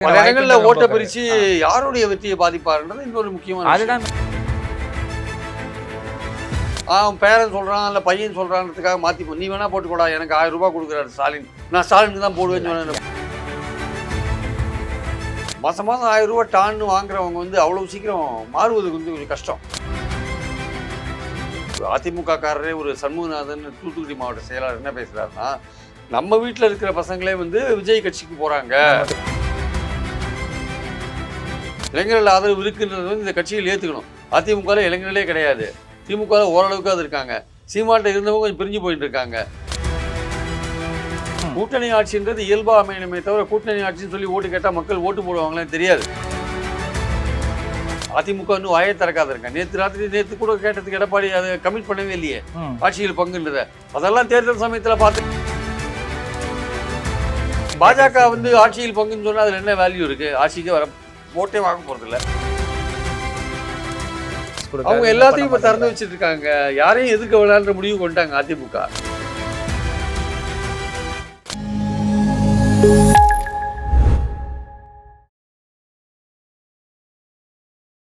பல இடங்கள்ல ஓட்ட பிரிச்சு யாருடைய வெற்றியை பாதிப்பாருன்றது இன்னொரு முக்கியமான. அதுதான். அவன் பேரன் சொல்றான் இல்ல பையன் சொல்றான்றதுக்காக மாத்தி போ- நீ வேணா போட்டுக்கூடா எனக்கு ஆயிரம் ரூபாய் கொடுக்குறாரு ஸ்டாலின். நான் ஸ்டாலினுக்கு தான் போடுவேன்னு சொன்னேன். மாசம் மாசம் ஆயிரம் ரூபாய் டான்னு வாங்குறவங்க வந்து அவ்வளவு சீக்கிரம் மாறுவதுக்கு வந்து கொஞ்சம் கஷ்டம். அதிமுக காரரே ஒரு சண்முகநாதன் தூத்துக்குடி மாவட்ட செயலாளர் என்ன பேசுறாருன்னா நம்ம வீட்டில் இருக்கிற பசங்களே வந்து விஜய் கட்சிக்கு போறாங்க. இளைஞர்கள் ஆதரவு இருக்குன்றது வந்து இந்த கட்சியில் ஏற்றுக்கணும் அதிமுகவில் இளைஞர்களே கிடையாது. திமுக ல ஓரளவுக்கு அது இருக்காங்க. சீமான்ட்ட இருந்தவங்க கொஞ்சம் பிரிஞ்சு போயிட்டு இருக்காங்க. கூட்டணி ஆட்சின்றது இயல்பா அமையணுமே தவிர கூட்டணி ஆட்சின்னு சொல்லி ஓட்டு கேட்டால் மக்கள் ஓட்டு போடுவாங்களேன்னு தெரியாது. அதிமுக இன்னும் வாயை திறக்காத இருக்காங்க. நேற்று ராத்திரி நேற்று கூட கேட்டதுக்கு எடப்பாடி அதை கமிட் பண்ணவே இல்லையே. ஆட்சியில் பங்குன்றத. அதெல்லாம் தேர்தல் சமயத்துல பார்த்து பாஜக வந்து ஆட்சியில் பங்குன்னு சொன்னா அதுல என்ன வேல்யூ இருக்கு? ஆட்சிக்கு வர ஓட்டே வாங்க போறது இல்ல கொடுக்காது, அவங்க எல்லாத்தையும் இப்ப திறந்து வச்சிட்டு இருக்காங்க யாரையும் எதிர்க்க விளையாடுற முடிவு கொண்டாங்க அதிமுக.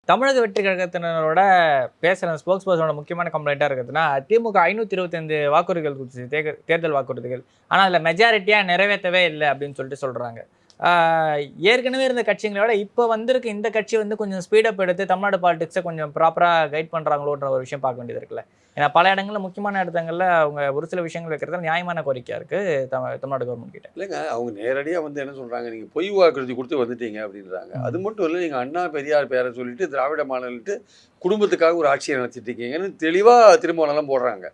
தமிழக வெற்றி கழகத்தினரோட பேசுகிற ஸ்போக்ஸ் பர்சனோட முக்கியமான கம்ப்ளைண்ட்டாக இருக்குதுன்னா திமுக ஐநூற்றி இருபத்தைந்து வாக்குறுதிகள் கொடுத்துச்சு தேர்தல் வாக்குறுதிகள். ஆனால் அதில் மெஜாரிட்டியாக நிறைவேற்றவே இல்லை அப்படின்னு சொல்லிட்டு சொல்கிறாங்க ஏற்கனவே இருந்த கட்சிகளை விட இப்போ வந்திருக்க இந்த கட்சி வந்து கொஞ்சம் ஸ்பீடப் எடுத்து தமிழ்நாடு பாலிடிக்ஸை கொஞ்சம் ப்ராப்பராக கைட் பண்ணுறாங்களோன்ற ஒரு விஷயம் பார்க்க வேண்டியது இருக்குல்ல. ஏன்னா பல இடங்களில் முக்கியமான இடங்களில் அவங்க ஒரு சில விஷயங்கள் வைக்கிறது நியாயமான கோரிக்கையாக இருக்குது தமிழ் தமிழ்நாடு கவர்மெண்ட் கிட்ட. இல்லைங்க அவங்க நேரடியா வந்து என்ன சொல்றாங்க நீங்க பொய் வாக்குறுதி கொடுத்து வந்துட்டீங்க அப்படின்றாங்க. அது மட்டும் இல்லை நீங்க அண்ணா பெரியார் பேரை சொல்லிட்டு திராவிட மாடல்ட்டு குடும்பத்துக்காக ஒரு ஆட்சியை நடத்திட்டு இருக்கீங்கன்னு தெளிவா திருமணம் போடுறாங்க.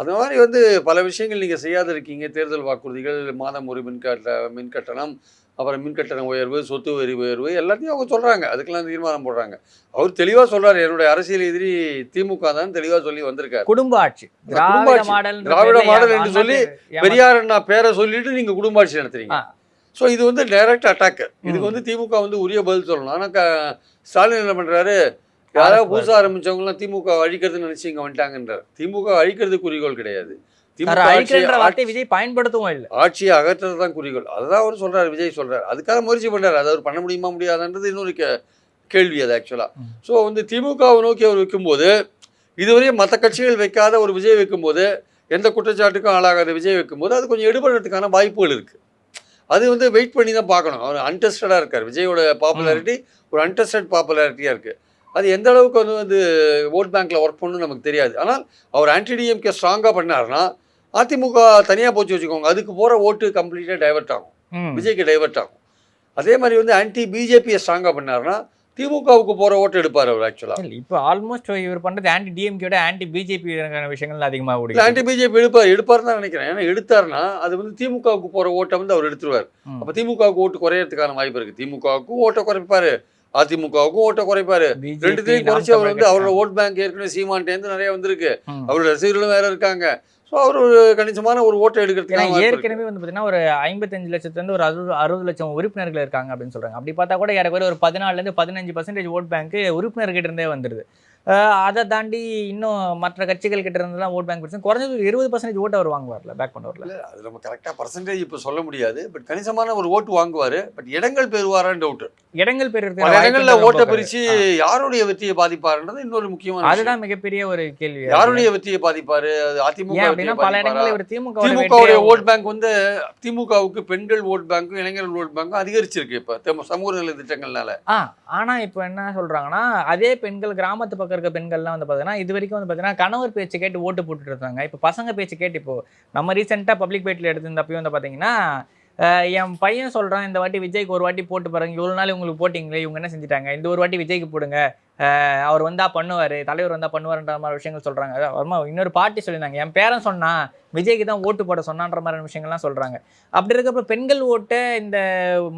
அது மாதிரி வந்து பல விஷயங்கள் நீங்க செய்யாத இருக்கீங்க. தேர்தல் வாக்குறுதிகள் மாதம் ஒரு மின்கட்ட மின் கட்டணம் அப்புறம் மின் கட்டண உயர்வு சொத்து வரி உயர்வு எல்லாத்தையும் அவங்க சொல்றாங்க. அதுக்கெல்லாம் தீர்மானம் போடுறாங்க. அவர் தெளிவா சொல்றாரு. என்னுடைய அரசியல் எதிரி திமுக தான் தெளிவா சொல்லி வந்திருக்காரு. குடும்ப ஆட்சி. திராவிட. மாடல் திராவிட மாடல் என்று சொல்லி பெரியார் அண்ணா பேரை சொல்லிட்டு நீங்க குடும்ப ஆட்சி நடத்துறீங்க. ஸோ இது வந்து டைரக்ட் அட்டாக் இதுக்கு வந்து திமுக வந்து உரிய பதில் சொல்லணும். ஆனா க- ஸ்டாலின் என்ன பண்றாரு? யாராவது புதுசா ஆரம்பிச்சவங்கலாம் திமுக அழிக்கிறதுன்னு நினைச்சு இங்க வந்துட்டாங்கன்றார். திமுக அழிக்கிறது குறிக்கோள் கிடையாது. அழிக்கிறன்ற வார்த்தை விஜய் பயன்படுத்தவும் இல்லை. ஆட்சியை அகற்றுறது தான் குறிக்கோள். அதுதான் அவர் சொல்றாரு விஜய் சொல்றாரு. அதுக்காக முயற்சி பண்றாரு. அதை அவர் பண்ண முடியுமா முடியாதுன்றது இன்னொரு கேள்வி அது ஆக்சுவலா ம். ஸோ வந்து திமுகவை நோக்கி அவர் வைக்கும்போது இதுவரையும் மற்ற கட்சிகள் வைக்காத ஒரு விஜய் வைக்கும்போது எந்த குற்றச்சாட்டுக்கும் ஆளாகாத விஜய் வைக்கும்போது அது கொஞ்சம் எடுபடுறதுக்கான வாய்ப்புகள் இருக்கு. அது வந்து வெயிட் பண்ணி தான் பார்க்கணும். அவர் அன்டெஸ்டடாக இருக்கார். விஜயோட பாப்புலாரிட்டி ஒரு அன்டெஸ்டட் பாப்புலாரிட்டியாக இருக்குது அது எந்த அளவுக்கு வந்து வந்து ஓட் பேங்க்ல ஒர்க் பண்ணணும்னு நமக்கு தெரியாது. ஆனால் அவர் ஆன்டி டிஎம்கே ஸ்ட்ராங்காக பண்ணாருன்னா அதிமுக தனியாக போச்சு வச்சுக்கோங்க. அதுக்கு போகிற ஓட்டு கம்ப்ளீட்டாக டைவர்ட் ஆகும். விஜய்க்கு டைவர்ட் ஆகும். அதே மாதிரி வந்து ஆன்டி பிஜேபியை ஸ்ட்ராங்காக பண்ணாருன்னா திமுகவுக்கு போகிற ஓட்டு எடுப்பார் அவர் ஆக்சுவலாக இப்போ ஆல்மோஸ்ட் இவர் பண்றது ஆன்டி டிஎம்கேட ஆன்டி பிஜேபி விஷயங்கள் அதிகமாக ஓடி ஆன்டி பிஜேபி எடுப்பார் எடுப்பார் தான் நினைக்கிறேன். ஏன்னா எடுத்தாருன்னா அது வந்து திமுகவுக்கு போகிற ஓட்டை வந்து அவர் எடுத்துருவார். அப்போ திமுகவுக்கு ஓட்டு குறையறதுக்கான வாய்ப்பு இருக்குது திமுகவுக்கும் ஓட்டை குறைப்பாரு. அதிமுகவுக்கும் ஓட்டை குறைப்பாரு. ரெண்டுத்தையும் குறைச்சி அவர் வந்து அவரோட. ஓட் பேங்க் ஏற்கனவே சீமான்ட்டேருந்து நிறைய வந்திருக்கு. அவரோட ரசிகர்களும் வேற இருக்காங்க. ஸோ அவர் ஒரு கணிசமான ஒரு ஓட்டை இருக்கு. ஏற்கனவே வந்து பார்த்தீங்கன்னா ஒரு ஐம்பத்தஞ்சு லட்சத்துல இருந்து ஒரு அறுபது அறுபது லட்சம் உறுப்பினர்கள் இருக்காங்க அப்படின்னு சொல்றாங்க அப்படி பார்த்தா கூட ஏறக்குறைய ஒரு பதினாலுல இருந்து பதினஞ்சு பர்சன்டேஜ் ஓட் பேங்க் உறுப்பினர்கிட்ட இருந்தே வந்துருது அஹ் அதை தாண்டி இன்னும் மற்ற கட்சிகள் கிட்ட இருந்தெல்லாம் ஓட் பேங்க் பிரச்சனை. குறைஞ்சது ஒரு இருபது பர்சன்டேஜ் ஓட்டு அவர் வாங்குவார்ல பேக் பண்ணுவார்ல. அது நம்ம கரெக்டாக பர்சன்டேஜ் இப்போ சொல்ல முடியாது. பட் கணிசமான ஒரு ஓட்டு வாங்குவார். பட் இடங்கள் பெறுவாரான்னு டவுட் இடங்கள் பல இடங்கள்ல ஓட்டை பிரிச்சு யாருடைய வெற்றியை பாதிப்பாருன்றது இன்னொரு முக்கியமான. அதுதான் மிகப்பெரிய ஒரு கேள்வி. யாருடைய வெற்றியை பாதிப்பாரு? அது அதிமுக அப்படின்னா பல? இடங்கள்ல இவர் திமுக திமுகவுடைய ஓட் பேங்க் வந்து திமுகவுக்கு பெண்கள் ஓட் பேங்க்கும் இளைஞர்கள் ஓட் பேங்க்கும் அதிகரிச்சிருக்கு இப்ப. சமூக நல திட்டங்கள்னால. ஆ ஆனா இப்போ என்ன சொல்றாங்கன்னா அதே பெண்கள் கிராமத்து பக்கம் இருக்க பெண்கள்லாம் வந்து பார்த்தீங்கன்னா இது வரைக்கும் வந்து பார்த்தீங்கன்னா கணவர் பேச்சு கேட்டு ஓட்டு போட்டுட்டு இருந்தாங்க. இப்போ பசங்க பேச்சு கேட்டு இப்போ நம்ம ரீசெண்டாக பப்ளிக் பேட்டில் எடுத்திருந்தப்பயும் வந்து பார்த்தீங்கன்னா என் பையன் சொல்கிறான் இந்த வாட்டி விஜய்க்கு ஒரு வாட்டி போட்டு பாருங்க இவ்வளோ நாள் உங்களுக்கு போட்டிங்களே இவங்க என்ன செஞ்சுட்டாங்க? இந்த ஒரு வாட்டி விஜய்க்கு போடுங்க. அவர் வந்தால் பண்ணுவார் தலைவர் வந்தால் பண்ணுவாருன்ற மாதிரி விஷயங்கள் சொல்கிறாங்க அதான் இன்னொரு பாட்டி சொல்லியிருந்தாங்க. என் பேரன் சொன்னான் விஜய்க்கு தான் ஓட்டு போட சொன்னான்ற மாதிரி விஷயங்கள்லாம் சொல்கிறாங்க அப்படி இருக்கப்போ பெண்கள் ஓட்டை இந்த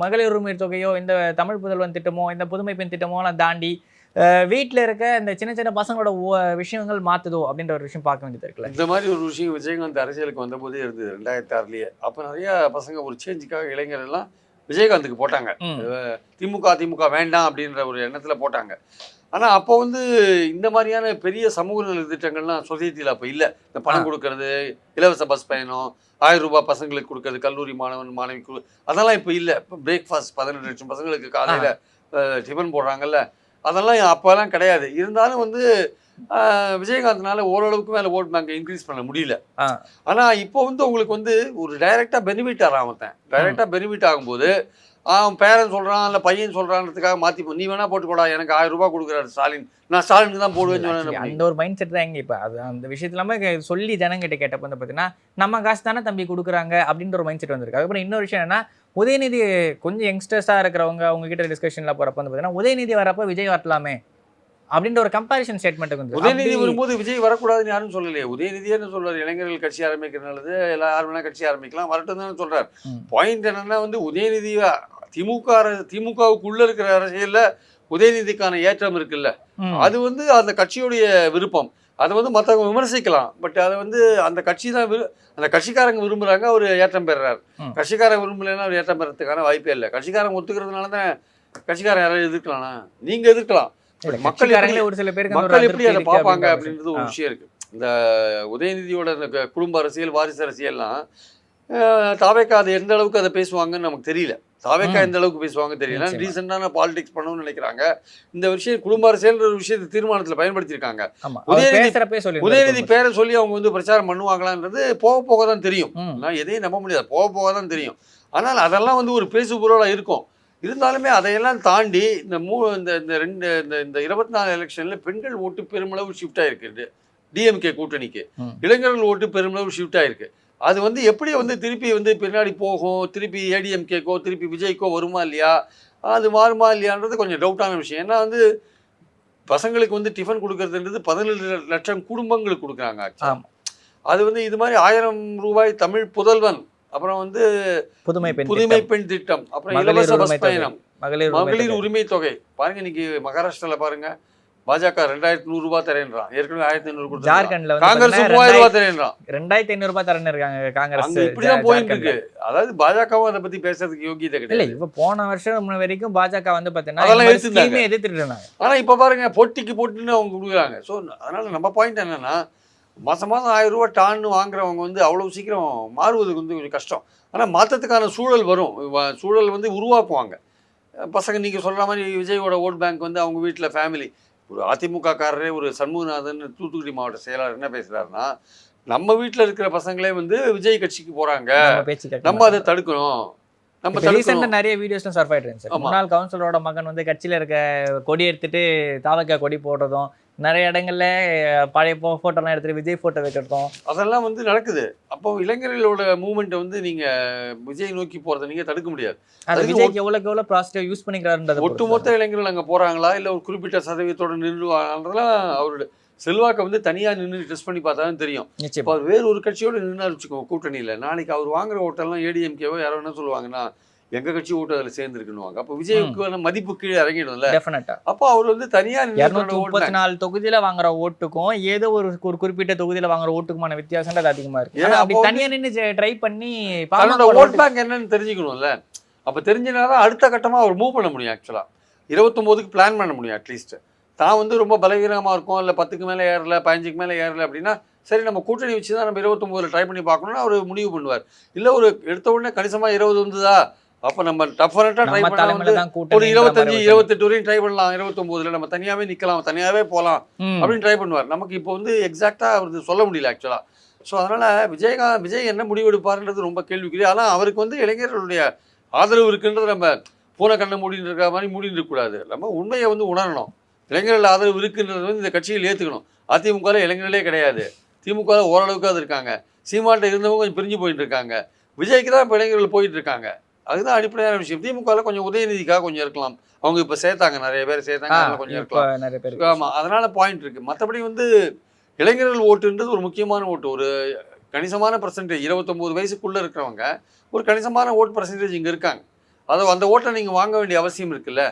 மகளிர் உரிமை தொகையோ இந்த தமிழ் புதல்வன் திட்டமோ இந்த புதுமை பெண் திட்டமோலாம் தாண்டி வீட்டில் இருக்க இந்த சின்ன சின்ன பசங்களோட விஷயங்கள் மாத்துதோ அப்படின்ற ஒரு விஷயம் பார்க்க வேண்டியது இருக்குல்ல? இந்த மாதிரி ஒரு விஷயம் விஜயகாந்த் அரசியலுக்கு வந்தபோதே இருந்தது ரெண்டாயிரத்தி ஆறுலயே அப்ப நிறைய பசங்க ஒரு சேஞ்சுக்காக இளைஞர் எல்லாம் விஜயகாந்துக்கு போட்டாங்க. திமுக திமுக வேண்டாம் அப்படின்ற ஒரு எண்ணத்துல போட்டாங்க. ஆனா அப்போ வந்து இந்த மாதிரியான பெரிய சமூக நல திட்டங்கள்லாம் சொசைட்டியில் அப்போ இல்லை. இந்த பணம். கொடுக்கறது இலவச பஸ் பயணம் ஆயிரம் ரூபாய் பசங்களுக்கு கொடுக்கறது கல்லூரி மாணவன் மாணவி அதெல்லாம் இப்போ இல்லை. இப்போ பிரேக்ஃபாஸ்ட் பதினெட்டு லட்சம் பசங்களுக்கு காலையில் டிஃபன் போடுறாங்கல்ல. அதெல்லாம் அப்போல்லாம் கிடையாது. இருந்தாலும் வந்து விஜயகாந்த்னால ஓரளவுக்கு மேலே ஓட் பேங்க் இன்க்ரீஸ் பண்ண முடியல. ஆ. ஆனா இப்போ வந்து உங்களுக்கு வந்து ஒரு டைரக்டா பெனிஃபிட் ஆகிறான் அவன். டைரக்டா பெனிஃபிட் ஆகும்போது அவன் பேரன் சொல்றான் இல்ல பையன் சொல்றான்றதுக்காக மாத்தி போ- நீ வேணா போட்டுக்கோடா எனக்கு ஆயிரம் ரூபாய் கொடுக்குறாரு ஸ்டாலின். நான் ஸ்டாலினுக்கு தான் போடுவேன்னு அந்த ஒரு மைண்ட் செட் தான் எங்க இப்ப. அது அந்த இங்க சொல்லி ஜனங்கிட்ட கேட்டப்ப வந்து பாத்தீங்கன்னா நம்ம காசு தானே தம்பி கொடுக்குறாங்க அப்படின்ற ஒரு மைண்ட் செட் வந்திருக்கு. அதுக்கப்புறம் இன்னொரு விஷயம் என்னன்னா உதயநிதி கொஞ்சம் யங்ஸ்டர்ஸா இருக்கிறவங்க அவங்க கிட்ட டிஸ்கஷன்ல போறப்ப வந்து பாத்தீங்கன்னா உதயநிதி வரப்ப விஜய் வரலாமே. அப்படின்ற ஒரு கம்பேரிஷன் ஸ்டேட்மெண்ட் வந்து உதயநிதி வரும்போது விஜய் வரக்கூடாதுன்னு யாரும் சொல்லலையே. உதயநிதியே சொல்றாரு. இளைஞர்கள் கட்சி ஆரம்பிக்கிற நல்லது எல்லா யார் வேணா கட்சி ஆரம்பிக்கலாம் வரட்டும் தானே சொல்றாரு. பாயிண்ட் என்னன்னா வந்து உதயநிதி திமுக திமுகவுக்குள்ள இருக்கிற அரசியல்ல உதயநிதிக்கான ஏற்றம் இருக்குல்ல. அது வந்து அந்த கட்சியுடைய விருப்பம். அதை வந்து மற்றவங்க விமர்சிக்கலாம். பட் அதை வந்து அந்த கட்சி தான் விரு அந்த கட்சிக்காரங்க விரும்புறாங்க அவர் ஏற்றம் பெறுறாரு. கட்சிக்காரங்க விரும்பலைன்னா அவர் ஏற்றம் பெறதுக்கான வாய்ப்பே இல்லை. கட்சிக்காரங்க ஒத்துக்கிறதுனால தான் கட்சிக்காரன் யாராவது எதிர்க்கலாம்னா? நீங்க எதிர்க்கலாம். மக்கள் ஒரு சில பேருக்கு ஒரு மக்கள் எப்படி அதை பார்ப்பாங்க அப்படின்ற அப்படின்றது ஒரு. விஷயம் இருக்கு. இந்த உதயநிதியோட குடும்ப அரசியல் வாரிசு அரசியல்லாம் தாவேக்கா அது எந்த அளவுக்கு அதை பேசுவாங்கன்னு நமக்கு தெரியல. தாவேக்கா. எந்த அளவுக்கு பேசுவாங்க தெரியல. ரீசெண்டான பாலிடிக்ஸ் பண்ணணும்னு நினைக்கிறாங்க. இந்த விஷயம் குடும்ப அரசியல்ன்ற ஒரு விஷயத்தை தீர்மானத்தில் பயன்படுத்தியிருக்காங்க. உதயநிதி- உதயநிதி பேரை சொல்லி அவங்க வந்து பிரச்சாரம் பண்ணுவாங்களான்றது போக போக தான் தெரியும். நான் எதையும் நம்ப முடியாது. போக போக தான் தெரியும். ஆனால் அதெல்லாம் வந்து ஒரு பேசு பொருளாக இருக்கும். இருந்தாலுமே அதையெல்லாம் தாண்டி இந்த மூ இந்த இந்த ரெண்டு இந்த இந்த இருபத்தி நாலு எலெக்ஷனில் பெண்கள் ஓட்டு பெருமளவு ஷிஃப்ட் ஆயிருக்கு டிஎம்கே கூட்டணிக்கு. இளைஞர்கள் ஓட்டு பெருமளவு ஷிஃப்ட் ஆயிருக்கு. அது வந்து எப்படி வந்து திருப்பி வந்து பின்னாடி போகும் திருப்பி ஏடிஎம்கேக்கோ திருப்பி விஜய்க்கோ வருமா இல்லையா? அது மாறுமா இல்லையான்றது கொஞ்சம் டவுட்டான விஷயம். ஏன்னா வந்து பசங்களுக்கு வந்து டிஃபன் கொடுக்கறதுன்றது பதினேழு லட்சம் குடும்பங்களுக்கு கொடுக்குறாங்க. அது வந்து இது மாதிரி ஆயிரம் ரூபாய் தமிழ் புதல்வன் அப்புறம் வந்து புதுமை பெண் புதுமை பெண் திட்டம். அப்புறம் இலவச பஸ். பயணம். மகளிர் உரிமை தொகை. பாருங்க இன்னைக்கு மகாராஷ்டிரால பாருங்க பாஜக ரெண்டாயிரத்தி நூறு ரூபாய் தரேன்றான். ஏற்கனவே ஆயிரத்தி ஐநூறு கொடுத்து ஜார்க்கண்ட்ல காங்கிரஸ் மூவாயிரம் ரூபாய் தரேன்றான். ரெண்டாயிரத்தி ஐநூறு ரூபாய் தரேன்னு இருக்காங்க காங்கிரஸ் இப்படிதான் போயிட்டு. இருக்கு. அதாவது பாஜகவும் அதை பத்தி பேசுறதுக்கு யோகியதை கிடையாது. இப்ப போன வருஷம் முன்ன வரைக்கும் பாஜக வந்து பாத்தீங்கன்னா அதெல்லாம் எதிர்த்துட்டு இருந்தாங்க. ஆனா இப்ப பாருங்க போட்டிக்கு போட்டுன்னு அவங்க கொடுக்குறாங்க. ஸோ அதனால நம்ம பாயிண்ட் என்னன்னா மாசம் மாசம் ஆயிரம் ரூபாய் டான்னு வாங்குறவங்க வந்து அவ்வளவு சீக்கிரம் மாறுவதுக்கு வந்து கொஞ்சம் கஷ்டம். ஆனா மாற்றத்துக்கான சூழல் வரும். சூழல் வந்து உருவாக்குவாங்க. பசங்க நீங்க சொல்ற மாதிரி விஜயோட ஓட் பேங்க் வந்து அவங்க வீட்டுல ஃபேமிலி ஒரு அதிமுக காரரே ஒரு சண்முகநாதன் தூத்துக்குடி மாவட்ட செயலாளர் என்ன பேசுறாருன்னா நம்ம வீட்டுல இருக்கிற பசங்களே வந்து விஜய் கட்சிக்கு போறாங்க. நம்ம அதை தடுக்கணும். நம்ம ரீசெண்டா தடுக்கணும். நிறைய வீடியோஸ்லாம் சர்ஃப் ஆயிட்டு இருந்துச்சு. முன்னாள் கவுன்சிலரோட மகன் வந்து கட்சியில இருக்க கொடி எடுத்துட்டு தாவக்கா கொடி போடுறதும் நிறைய இடங்கள்ல பழைய போட்டோலாம் எடுத்துட்டு விஜய் போட்டோ வைக்கிறதும் அதெல்லாம் வந்து நடக்குது. அப்போ இளைஞர்களோட மூவ்மெண்ட்டை வந்து நீங்க விஜய் நோக்கி போறதை நீங்க தடுக்க முடியாது. அது விஜய்க்கு எவ்வளவுக்கு எவ்வளவு ப்ராசிட்டிவ் யூஸ் பண்ணிக்கிறாருன்றது ஒட்டுமொத்த இளைஞர்கள் அங்க போறாங்களா? இல்ல ஒரு குறிப்பிட்ட சதவீதத்தோட நின்றுவாங்கன்றதுலாம் அவரோட செல்வாக்கை வந்து தனியா நின்று டெஸ்ட் பண்ணி பார்த்தா தான் தெரியும் இப்போ அவர் வேறு ஒரு கட்சியோட நின்று வச்சுக்கோங்க கூட்டணியில. நாளைக்கு அவர் வாங்குற ஓட்டெல்லாம் ஏடிஎம்கேவோ யாரோ என்ன சொல்லுவாங்கன்னா எங்க கட்சி ஓட்டு அதில் சேர்ந்துருக்குன்னுவாங்க. அப்போ விஜய்க்கு மதிப்பு கீழே இறங்கிடும்ல. டெஃபினட்டா அப்போ அவர் வந்து தனியா இருநூத்தி நின்று முப்பத்தி நாலு தொகுதியில வாங்குற ஓட்டுக்கும் ஏதோ ஒரு ஒரு குறிப்பிட்ட தொகுதியில வாங்குற ஓட்டுக்குமான வித்தியாசம்ன்றது அதிகமா இருக்கு. அப்படி வந்து- தனியா நின்னு ட்ரை பண்ணி தன்னோட ஓட் பேங்க் என்னன்னு தெரிஞ்சுக்கணும்ல. அப்போ தெரிஞ்சினாதான் அடுத்த கட்டமா அவர் மூவ் பண்ண முடியும் ஆக்சுவலா இருபத்தொம்போதுக்கு பிளான் பண்ண முடியும் அட்லீஸ்ட் தான் வந்து ரொம்ப பலவீனமா இருக்கும் இல்லை பத்துக்கு மேலே ஏறல பதினஞ்சுக்கு மேலே ஏறல அப்படின்னா சரி நம்ம கூட்டணி வச்சு தான் நம்ம இருபத்தொம்போதுல ட்ரை பண்ணி பார்க்கணும்னு அவர் முடிவு பண்ணுவார். இல்லை ஒரு எடுத்த உடனே கணிசமா இருபது வந்ததா? அப்போ நம்ம டஃபரட்டாக ட்ரை நம்ம பண்ணா தலைமையில வந்து தான் ஒரு இருபத்தஞ்சு இருபத்தெட்டு வரையும் ட்ரை பண்ணலாம். இருபத்தொம்போதுல நம்ம தனியாவே நிக்கலாம் தனியாவே போகலாம். அப்படின்னு ட்ரை பண்ணுவார். நமக்கு இப்போ வந்து எக்ஸாக்டாக அவருக்கு சொல்ல முடியல ஆக்சுவலாக ஸோ அதனால் விஜயகாந்த் விஜய் என்ன முடிவெடுப்பாருன்றது ரொம்ப கேள்விக்குரிய ஆனால் அவருக்கு வந்து இளைஞர்களுடைய ஆதரவு இருக்குன்றது நம்ம பூனை கண்ணை மூடின்னு இருக்கிற மாதிரி மூடின்னு இருக்கக்கூடாது நம்ம உண்மையை வந்து உணரணும். இளைஞர்கள் ஆதரவு இருக்குன்றது வந்து இந்த கட்சியில் ஏற்றுக்கணும் அதிமுகவில் இளைஞர்களே கிடையாது. திமுகவில் ஓரளவுக்கு அது இருக்காங்க. சீமான்ட்ட இருந்தவங்க கொஞ்சம் பிரிஞ்சு போயிட்டு இருக்காங்க. விஜய்க்கு தான் இப்போ இளைஞர்கள் போயிட்டு இருக்காங்க. அதுதான் அடிப்படையான விஷயம். திமுகவில் கொஞ்சம் உதயநிதிக்காக கொஞ்சம் இருக்கலாம். அவங்க இப்போ சேர்த்தாங்க நிறைய பேர் சேர்த்தாங்க அதனால கொஞ்சம் இருக்கலாம். நிறைய பேர் ஆமா அதனால பாயிண்ட் இருக்கு. மற்றபடி வந்து இளைஞர்கள் ஓட்டுன்றது ஒரு முக்கியமான ஓட்டு. ஒரு கணிசமான பர்சன்டேஜ் இருபத்தொம்போது வயசுக்குள்ள இருக்கிறவங்க ஒரு கணிசமான ஓட் பர்சன்டேஜ் இங்க இருக்காங்க. அதை அந்த ஓட்டை நீங்க வாங்க வேண்டிய அவசியம் இருக்குல்ல.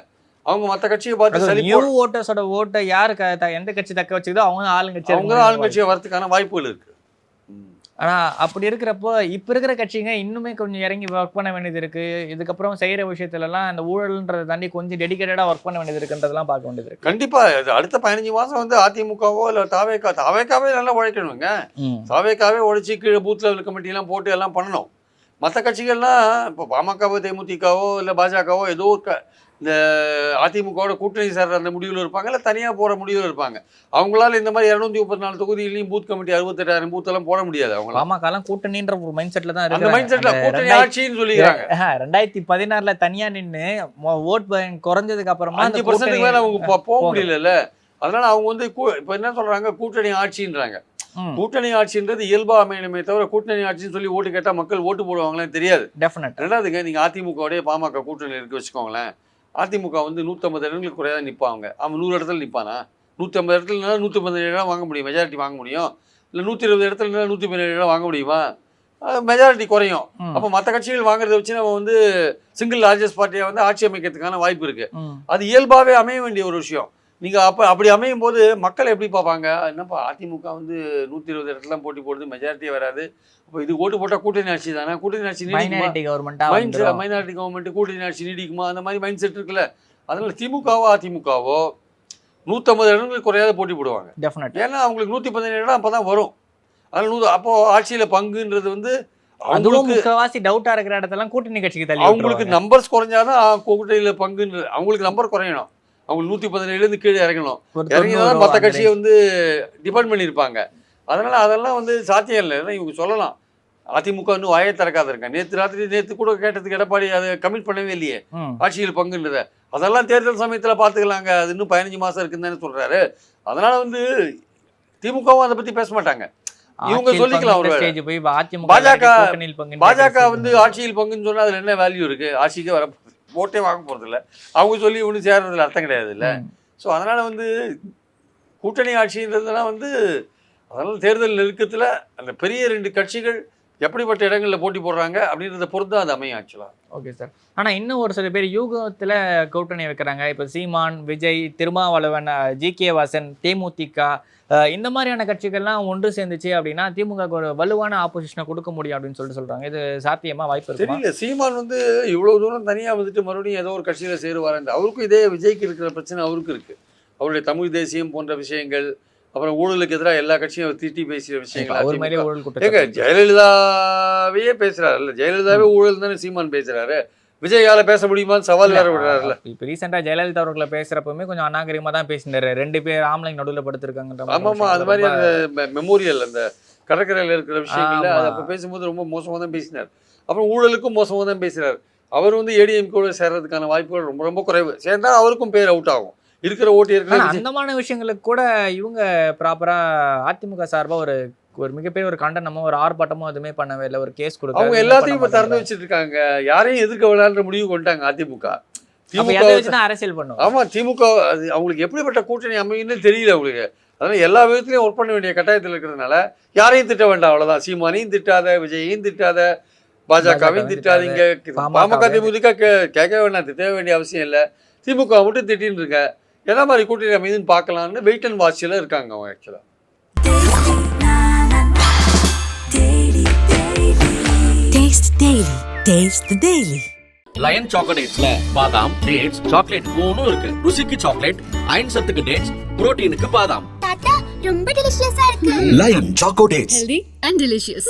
அவங்க மற்ற கட்சியை பார்த்து நியூ ஓட்டர்ஸோட ஓட்டை யாரு எந்த கட்சி தக்க வச்சுக்குதோ அவங்க ஆளுங்கட்சி அவங்க ஆளுங்கட்சியை வரதுக்கான வாய்ப்புகள் இருக்கு. ம். ஆனா அப்படி இருக்கிறப்போ இப்ப இருக்கிற கட்சிங்க இன்னுமே கொஞ்சம் இறங்கி ஒர்க் பண்ண வேண்டியது இருக்கு. இதுக்கப்புறம் செய்யற விஷயத்துல எல்லாம் அந்த ஊழல்ன்றதை தாண்டி கொஞ்சம் டெடிகேட்டடா ஒர்க் பண்ண வேண்டியது இருக்குன்றதெல்லாம் பார்க்க வேண்டியது இருக்கு. கண்டிப்பா. இது அடுத்த பதினஞ்சு மாசம் வந்து அதிமுகவோ இல்ல தாவேக்கா தாவேக்காவே நல்லா உழைக்கணுங்க. தாவேக்காவே உழைச்சி கீழே பூத் லெவல் கமிட்டிலாம் போட்டு எல்லாம் பண்ணணும். மற்ற கட்சிகள்லாம் இப்போ பாமகவோ தேமுதிகவோ இல்லை பாஜகவோ ஏதோ ஒரு க இந்த அதிமுகவோட கூட்டணி சேர்ற அந்த முடிவில் இருப்பாங்க இல்லை தனியாக போகிற முடிவில் இருப்பாங்க. அவங்களால இந்த மாதிரி இரநூத்தி முப்பத்தி நாலு தொகுதியிலையும் பூத் கமிட்டி அறுபத்தெட்டாயிரம் பூத்தெல்லாம் போட முடியாது அவங்களாம் பாமக எல்லாம் கூட்டணின்ற ஒரு மைண்ட் செட்ல தான் இருக்கு மைண்ட் செட்டில் கூட்டணி ஆட்சின்னு சொல்லிக்கிறாங்க. ரெண்டாயிரத்தி பதினாறுல தனியா நின்னு ஓட் குறைஞ்சதுக்கு அப்புறமா அஞ்சு பர்சன்ட்டுக்கு மேலே அவங்க போக. முடியலல்ல. அதனால அவங்க வந்து இப்போ என்ன சொல்றாங்க? கூட்டணி ஆட்சின்றாங்க. கூட்டணி ஆட்சின்றது இயல்பா அமையணுமே தவிர கூட்டணி ஆட்சின்னு சொல்லி ஓட்டு கேட்டால் மக்கள் ஓட்டு போடுவாங்களேன்னு தெரியாது. ரெண்டாவதுங்க நீங்கள் அதிமுகவுடைய பாமக கூட்டணி இருக்கு வச்சுக்கோங்களேன். அதிமுக வந்து நூற்றம்பது இடங்களுக்கு குறையாக நிற்பாங்க அவன் நூறு இடத்துல நிற்பானா நூற்றம்பது இடத்துல நூற்றி பதினேழு இடம் வாங்க முடியும். மெஜாரிட்டி வாங்க முடியும். இல்லை நூற்றி இருபது இடத்துல நூற்றி பதினேழு இடம் வாங்க முடியுமா? மெஜாரிட்டி குறையும். அப்போ மற்ற கட்சிகள் வாங்குறத வச்சு நம்ம வந்து சிங்கிள் லார்ஜஸ்ட் பார்ட்டியை வந்து ஆட்சி அமைக்கிறதுக்கான வாய்ப்பு இருக்கு. ம். அது இயல்பாகவே அமைய வேண்டிய ஒரு விஷயம். நீங்கள் அப்போ அப்படி அமையும் போது மக்கள் எப்படி பார்ப்பாங்க? என்னப்பா அதிமுக வந்து நூற்றி இருபது இடத்துல போட்டி போடுது மெஜாரிட்டியே வராது. அப்போ இது ஓட்டு போட்டால் கூட்டணி ஆட்சி தானே? கூட்டணி ஆட்சி மைனாரிட்டி கவர்மெண்டா மைண்ட் மைனாரிட்டி கவர்மெண்ட் கூட்டணி ஆட்சி நீடிக்குமா? அந்த மாதிரி மைண்ட் செட் இருக்குல்ல. அதனால திமுகவோ அதிமுகவோ நூற்றம்பது இடங்களுக்கு குறையாத போட்டி போடுவாங்க. டெஃபினட் ஏன்னா அவங்களுக்கு நூற்றி பதினேழு இடம் அப்போ தான் வரும். அதனால நூறு அப்போ ஆட்சியில் பங்குன்றது வந்து அவங்களுக்கு முக்கவாசி டவுட்டா இருக்கிற இடத்தெல்லாம் கூட்டணி கட்சிக்கு அவங்களுக்கு. நம்பர்ஸ் குறைஞ்சாதான் கூட்டணியில் பங்குன்றது அவங்களுக்கு நம்பர் குறையணும். அவங்க நூற்றி பதினேழுலேருந்து கீழே இறங்கணும். தொண்ணூறு மற்ற கட்சியை வந்து டிபெண்ட் பண்ணியிருப்பாங்க. அதனால அதெல்லாம் வந்து சாத்தியம் இல்லை. ஏன்னா இவங்க சொல்லலாம். அதிமுக இன்னும் வாயை திறக்காத இருக்காங்க நேற்று ராத்திரி நேற்று கூட கேட்டதுக்கு எடப்பாடி அதை கமிட் பண்ணவே இல்லையே. ஆட்சியில் பங்குன்றத அதெல்லாம் தேர்தல் சமயத்தில் பார்த்துக்கலாங்க. அது இன்னும் பதினஞ்சு மாதம் இருக்குன்னு தானே சொல்கிறாரு அதனால வந்து திமுகவும் அதை பற்றி பேச மாட்டாங்க. இவங்க சொல்லிக்கலாம் பாஜக பாஜக வந்து ஆட்சியில் பங்குன்னு சொன்னால் அதில் என்ன வேல்யூ இருக்குது ஆட்சிக்கே வர ஓட்டே வாங்க போகிறது இல்லை அவங்க சொல்லி ஒன்றும் சேர்றதுல அர்த்தம் கிடையாது இல்லை. ஸோ அதனால் வந்து கூட்டணி ஆட்சின்றதுலாம் வந்து அதனால தேர்தல் நெருக்கத்தில் அந்த பெரிய ரெண்டு கட்சிகள் எப்படிப்பட்ட இடங்களில் போட்டி போடுறாங்க அப்படின்றத பொறுத்து அது அமையும் ஆக்சுவலாக ஓகே சார் ஆனா இன்னும் ஒரு சில பேர் யூகத்துல கூட்டணி வைக்கிறாங்க. இப்ப சீமான் விஜய் திருமாவளவன் ஜி கே வாசன் தேமுதிக இந்த மாதிரியான கட்சிகள்லாம் ஒன்று சேர்ந்துச்சு அப்படின்னா திமுக ஒரு வலுவான ஆப்போசிஷனை கொடுக்க முடியும் அப்படின்னு சொல்லிட்டு சொல்றாங்க. இது சாத்தியமா வாய்ப்பு தெரியல. சீமான் வந்து இவ்வளோ தூரம் தனியாக வந்துட்டு மறுபடியும் ஏதோ ஒரு கட்சியில் சேருவார். அவருக்கும் இதே விஜய்க்கு இருக்கிற பிரச்சனை அவருக்கும் இருக்குது அவருடைய தமிழ் தேசியம் போன்ற விஷயங்கள் அப்புறம் ஊழலுக்கு எதிராக எல்லா கட்சியும் திட்டி பேசிய விஷயங்கள் ஏங்க ஜெயலலிதாவையே பேசுறாரு. இல்ல ஜெயலலிதாவே ஊழல் தானே சீமான் பேசுறாரு. விஜயால பேச முடியுமான்னு சவால் வேற விடுறாருல்ல இப்ப ரீசெண்டா ஜெயலலிதா அவர்களை பேசுறப்பவுமே கொஞ்சம் அநாகரிகமா தான் பேசினாரு. ரெண்டு பேர் ஆம்பளை நடுவுல படுத்திருக்காங்கன்ற மாதிரி ஆமாமா அது மாதிரி அந்த மெமோரியல் அந்த கடற்கரையில் இருக்கிற விஷயங்கள்ல ஆமா. அது அப்போ பேசும்போது ரொம்ப மோசமாக தான் பேசினார். அப்புறம் ஊழலுக்கும் மோசமாக தான் பேசுறாரு. அவர் வந்து ஏடிஎம் கூட சேர்றதுக்கான வாய்ப்புகள் ரொம்ப ரொம்ப குறைவு. சேர்ந்தா அவருக்கும் பேர் அவுட் ஆகும். இருக்கிற ஓட்டு ஆனா இருக்கிற அந்த மாதிரி விஷயங்களுக்கு கூட இவங்க ப்ராப்பரா அதிமுக சார்பா ஒரு ஒரு மிகப்பெரிய ஒரு கண்டனமோ ஒரு ஆர்ப்பாட்டமோ எதுவுமே பண்ணவே இல்லை. ஒரு கேஸ் கொடுக்க அவங்க எல்லாத்தையும் இப்போ திறந்து வச்சுட்டு இருக்காங்க யாரையும் எதிர்க்க வேணான்ற முடிவு கொண்டாங்க அதிமுக. திமுக அரசியல் பண்ணுவோம் ஆமா திமுக அது அவங்களுக்கு எப்படிப்பட்ட கூட்டணி அமையும்னு தெரியல அவங்களுக்கு. அதனால எல்லா விதத்துலையும் ஒர்க் பண்ண வேண்டிய கட்டாயத்தில் இருக்கிறதுனால யாரையும் திட்ட வேண்டாம் அவ்வளவுதான். சீமானையும் திட்டாத விஜயையும் திட்டாத பாஜகவையும் திட்டாதீங்க பாமக திமுக கேட்க வேண்டாம் திட்ட வேண்டிய அவசியம் இல்லை. திமுக மட்டும் திட்டின்னு இருக்க. என்ன மாதிரி கூட்டணி அமைதுன்னு பார்க்கலாம்னு வெயிட் அண்ட் வாட்சியில் இருக்காங்க அவங்க ஆக்சுவலாக. லயன் சாக்லேட்ஸ்ல பாதாம் டேட்ஸ் சாக்லேட் மூணும் இருக்கு ருசிக்கு சாக்லேட் அயன் சத்துக்கு டேட்ஸ் புரோட்டீனுக்கு பாதாம் ரொம்ப டெலிஷியஸா இருக்கு Lion Choco Dates. Healthy and delicious.